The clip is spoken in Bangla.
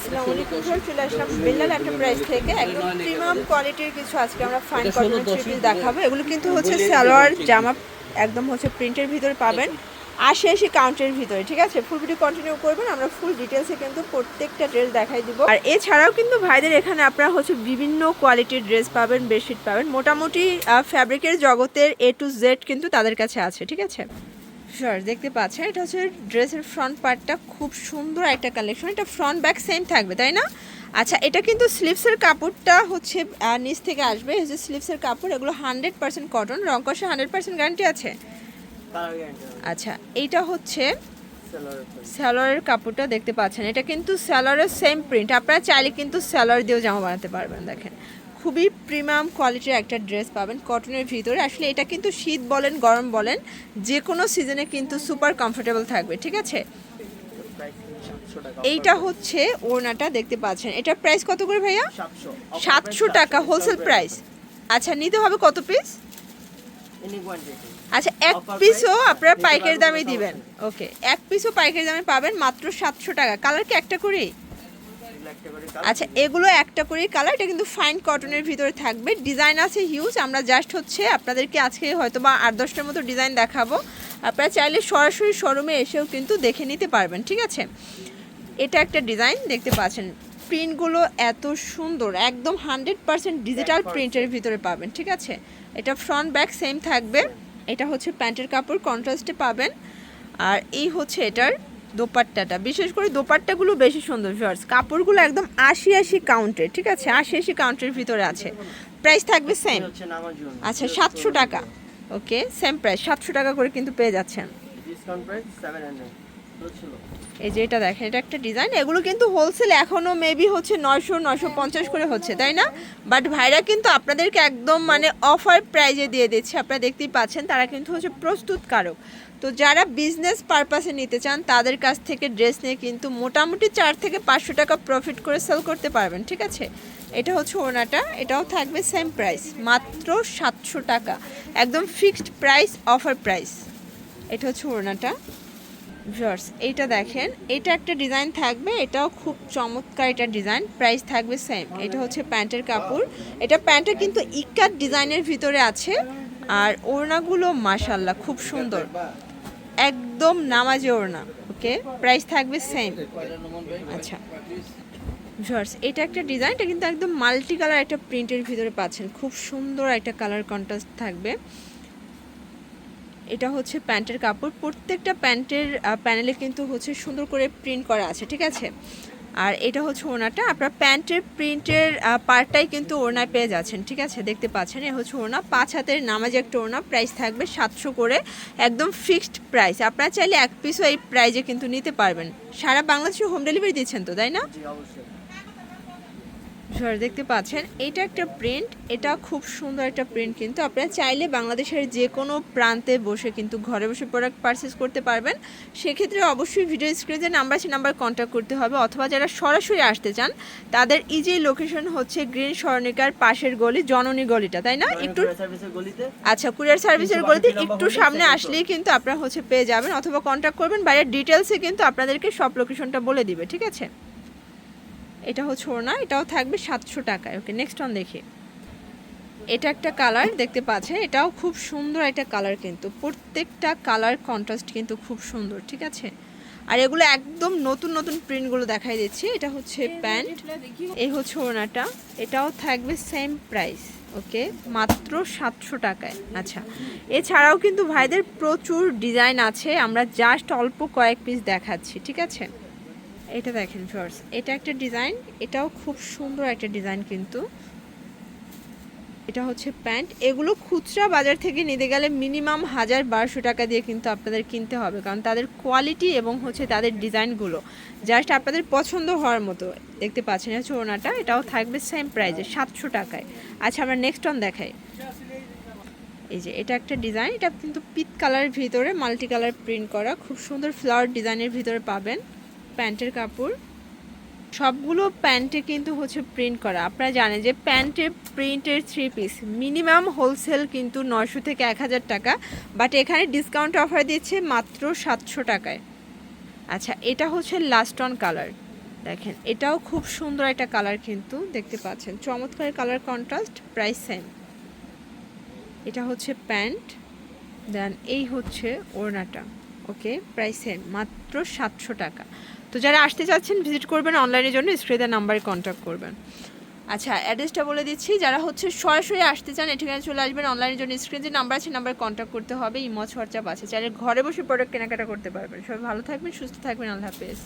আসসালামু আলাইকুম স্যার চলে আসলাম। বিল্লাল এন্টারপ্রাইজ থেকে একদম প্রিমিয়াম কোয়ালিটির কিছু আজকে আমরা ফাইন কটনের থ্রি দেখাবো। এগুলো কিন্তু হচ্ছে সালোয়ার জামা একদম হচ্ছে প্রিন্টের ভিতরে পাবেন। আশি আশি কাউন্টের ভিতরে ঠিক আছে? ফুল ভিডিও কন্টিনিউ করবেন আমরা ফুল ডিটেলসে কিন্তু প্রত্যেকটা ড্রেস দেখাই দিব। আর এছাড়াও কিন্তু ভাইদের এখানে আপনারা হচ্ছে বিভিন্ন কোয়ালিটির ড্রেস পাবেন বেডশিট পাবেন। মোটামুটি ফ্যাব্রিকের জগতের এ টু জেড কিন্তু তাদের কাছে আছে ঠিক আছে? শিওর দেখতে পাচ্ছেন এটা হচ্ছে ড্রেসের ফ্রন্ট পার্টটা খুব সুন্দর একটা কালেকশন এটা ফ্রন্ট ব্যাক সেম থাকবে তাই না? আচ্ছা এটা কিন্তু স্লিভসের কাপড়টা হচ্ছে নিচ থেকে আসবে যে স্লিভসের কাপড় এগুলো হান্ড্রেড পার্সেন্ট কটন রং কষে হান্ড্রেড পার্সেন্ট গ্যারান্টি আছে। আচ্ছা এইটা হচ্ছে স্যালোয়ারের কাপড়টা দেখতে পাচ্ছেন এটা কিন্তু স্যালোয়ারের সেম প্রিন্ট আপনারা চাইলে কিন্তু স্যালোয়ার দিয়েও জামা বানাতে পারবেন দেখেন। খুবই প্রিমিয়াম কোয়ালিটির একটা ড্রেস পাবেন কটনের ভিতরে। আসলে এটা কিন্তু শীত বলেন গরম বলেন যে কোনো সিজনে কিন্তু সুপার কমফোর্টেবল থাকবে ঠিক আছে? এইটা হচ্ছে ওড়নাটা দেখতে পাচ্ছেন। এটার প্রাইস কত করে ভাইয়া? সাতশো টাকা হোলসেল প্রাইস আচ্ছা নিতে হবে কত পিস আচ্ছা এক পিসও আপনারা পাইকারি দামে দিবেন। ওকে এক পিসও পাইকারি দামে পাবেন মাত্র সাতশো টাকা। কালার কি একটা করেই এগুলো একটা করে কালার আচ্ছা এগুলো একটা করেই কালার এটা কিন্তু ফাইন কটনের ভিতরে থাকবে। ডিজাইন আছে হিউজ আমরা জাস্ট হচ্ছে আপনাদেরকে আজকে হয়তো বা আট দশটার মতো ডিজাইন দেখাবো। আপনারা চাইলে সরাসরি শোরুমে এসেও কিন্তু দেখে নিতে পারবেন ঠিক আছে? এটা একটা ডিজাইন দেখতে পাচ্ছেন। প্রিন্টগুলো এত সুন্দর একদম হান্ড্রেড পার্সেন্ট ডিজিটাল প্রিন্টের ভিতরে পাবেন ঠিক আছে? এটা ফ্রন্ট ব্যাক সেম থাকবে। এটা হচ্ছে প্যান্টের কাপড় কন্ট্রাস্টে পাবেন। আর এই হচ্ছে এটার দোপাট্টাটা। বিশেষ করে দোপাট্টাগুলো বেশি সুন্দর ভিউয়ার্স কাপড়গুলো একদম আশি আশি কাউন্টের ঠিক আছে? আশি আশি কাউন্টের ভিতরে আছে। প্রাইস থাকবে সেম আচ্ছা সাতশো টাকা। ওকে সেম প্রাইস সাতশো টাকা করে কিন্তু পেয়ে যাচ্ছেন। এই যে এটা দেখেন, এটা একটা ডিজাইন এগুলো কিন্তু হোলসেল এখনও মেবি হচ্ছে নয়শো নয়শো পঞ্চাশ করে হচ্ছে, তাই না? বাট ভাইরা কিন্তু আপনাদেরকে একদম মানে অফার প্রাইজে দিয়ে দিচ্ছে, আপনারা দেখতেই পাচ্ছেন, তারা কিন্তু হচ্ছে প্রস্তুতকারক। তো যারা বিজনেস পারপাসে নিতে চান, তাদের কাছ থেকে ড্রেস নিয়ে কিন্তু মোটামুটি চার থেকে পাঁচশো টাকা প্রফিট করে সেল করতে পারবেন, ঠিক আছে? এটা হচ্ছে ওনাটা, এটাও থাকবে সেম প্রাইস মাত্র সাতশো টাকা, একদম ফিক্সড প্রাইস অফার প্রাইস এটা হচ্ছে ওড়নাটা ভিউয়ার্স, এইটা দেখেন, এটা একটা ডিজাইন থাকবে, এটাও খুব চমৎকার এটা ডিজাইন, প্রাইস থাকবে সেম এটা হচ্ছে প্যান্টের কাপড়। এটা প্যান্টটা কিন্তু ইকার ডিজাইনের ভিতরে আছে, আর ওড়নাগুলো মাশাল্লাহ খুব সুন্দর। একদম নামাজে ওড়না, ওকে? প্রাইস থাকবে সেম আচ্ছা। ভিউয়ার্স, এটা একটা ডিজাইন, এটা কিন্তু একদম মাল্টি কালার একটা প্রিন্টের ভিতরে পাচ্ছেন। খুব সুন্দর একটা কালার কন্ট্রাস্ট থাকবে। এটা হচ্ছে প্যান্টের কাপড়। প্রত্যেকটা প্যান্টের প্যানেলে কিন্তু হচ্ছে সুন্দর করে প্রিন্ট করা আছে, ঠিক আছে? আর এটা হচ্ছে ওড়নাটা। আপনার প্যান্টের প্রিন্টের পার্টটাই কিন্তু ওড়নায় পেয়ে যাচ্ছেন, ঠিক আছে? দেখতে পাচ্ছেন, এ হচ্ছে ওনা পাঁচ হাতের নামাজ একটা ওড়না প্রাইস থাকবে সাতশো করে, একদম ফিক্সড প্রাইস আপনারা চাইলে এক পিসও এই প্রাইজে কিন্তু নিতে পারবেন। সারা বাংলাদেশে হোম ডেলিভারি দিচ্ছেন তো, তাই না? জি দেখতে পাচ্ছেন এটা একটা প্রিন্ট এটা খুব সুন্দর একটা প্রিন্ট কিন্তু আপনারা চাইলে বাংলাদেশের যে কোনো প্রান্তে বসে কিন্তু ঘরে বসে প্রোডাক্ট পারচেস করতে পারবেন। সেক্ষেত্রে অবশ্যই ভিডিও স্ক্রিনে যে নাম্বার আছে নাম্বার কন্ট্যাক্ট করতে হবে অথবা যারা সরাসরি আসতে চান তাদের ইজি লোকেশন হচ্ছে গ্রিন স্বর্ণিকার পাশের গলি জননী গলিটা তাই না? একটু আচ্ছা কুরিয়ার সার্ভিসের গলিতে একটু সামনে আসলেই কিন্তু আপনারা হচ্ছে পেয়ে যাবেন অথবা কন্ট্যাক্ট করবেন বাইরের ডিটেলসে কিন্তু আপনাদেরকে সব লোকেশনটা বলে দিবে ঠিক আছে? এটা হচ্ছে ওড়না এটাও থাকবে সাতশো টাকায়। ওকে নেক্সট অন দেখি। এটা একটা কালার দেখতে পাচ্ছে এটাও খুব সুন্দর একটা কালার কিন্তু। প্রত্যেকটা কালার কন্ট্রাস্ট কিন্তু খুব সুন্দর ঠিক আছে? আর এগুলো একদম নতুন নতুন প্রিন্টগুলো দেখাই দিচ্ছি। এটা হচ্ছে প্যান্ট এই হচ্ছে ওড়নাটা। এটাও থাকবে সেম প্রাইস ওকে মাত্র সাতশো টাকায়। আচ্ছা এছাড়াও কিন্তু ভাইদের প্রচুর ডিজাইন আছে। আমরা জাস্ট অল্প কয়েক পিস দেখাচ্ছি ঠিক আছে? এটা দেখেন ফিওর্স এটা একটা ডিজাইন এটাও খুব সুন্দর একটা ডিজাইন কিন্তু। এটা হচ্ছে প্যান্ট, এগুলো খুচরা বাজার থেকে নিতে গেলে মিনিমাম হাজার বারোশো টাকা দিয়ে কিন্তু আপনাদের কিনতে হবে, কারণ তাদের কোয়ালিটি এবং হচ্ছে তাদের ডিজাইনগুলো জাস্ট আপনাদের পছন্দ হওয়ার মতো। দেখতে পাচ্ছেন হচ্ছে ওনাটা এটাও থাকবে সেম প্রাইজে সাতশো টাকায়। আচ্ছা আমরা নেক্সট অন দেখাই। এই যে, এটা একটা ডিজাইন এটা কিন্তু পিত কালারের ভিতরে মাল্টি কালার প্রিন্ট করা, খুব সুন্দর ফ্লাওয়ার ডিজাইনের ভিতরে পাবেন। প্যান্টের কাপড়। সবগুলো প্যান্টে কিন্তু হচ্ছে প্রিন্ট করা। আপনারা জানেন যে প্যান্টের প্রিন্টের থ্রি পিস মিনিমাম হোলসেল কিন্তু নয়শো থেকে এক হাজার টাকা বাট এখানে ডিসকাউন্ট অফার দিচ্ছে মাত্র সাতশো টাকায়। আচ্ছা এটা হচ্ছে লাস্ট অন কালার দেখেন, এটাও খুব সুন্দর একটা কালার কিন্তু দেখতে পাচ্ছেন। চমৎকার কালার কন্ট্রাস্ট প্রাইস সেম এটা হচ্ছে প্যান্ট। দেন এই হচ্ছে ওড়নাটা। ওকে প্রাইস সেম মাত্র সাতশো টাকা। তো যারা আসতে চাচ্ছেন ভিজিট করবেন অনলাইনের জন্য স্ক্রিনের নাম্বারে কন্ট্যাক্ট করবেন। আচ্ছা অ্যাড্রেসটা বলে দিচ্ছি, যারা হচ্ছে সরাসরি আসতে চান এখানে চলে আসবেন অনলাইনের জন্য। স্ক্রিন যে নাম্বার আছে নাম্বারে কন্ট্যাক্ট করতে হবে ইমো হোয়াটসঅ্যাপ আছে। যারা ঘরে বসে প্রোডাক্ট কেনাকাটা করতে পারবেন। সবাই ভালো থাকবেন, সুস্থ থাকবেন, আল্লাহ হাফেজ।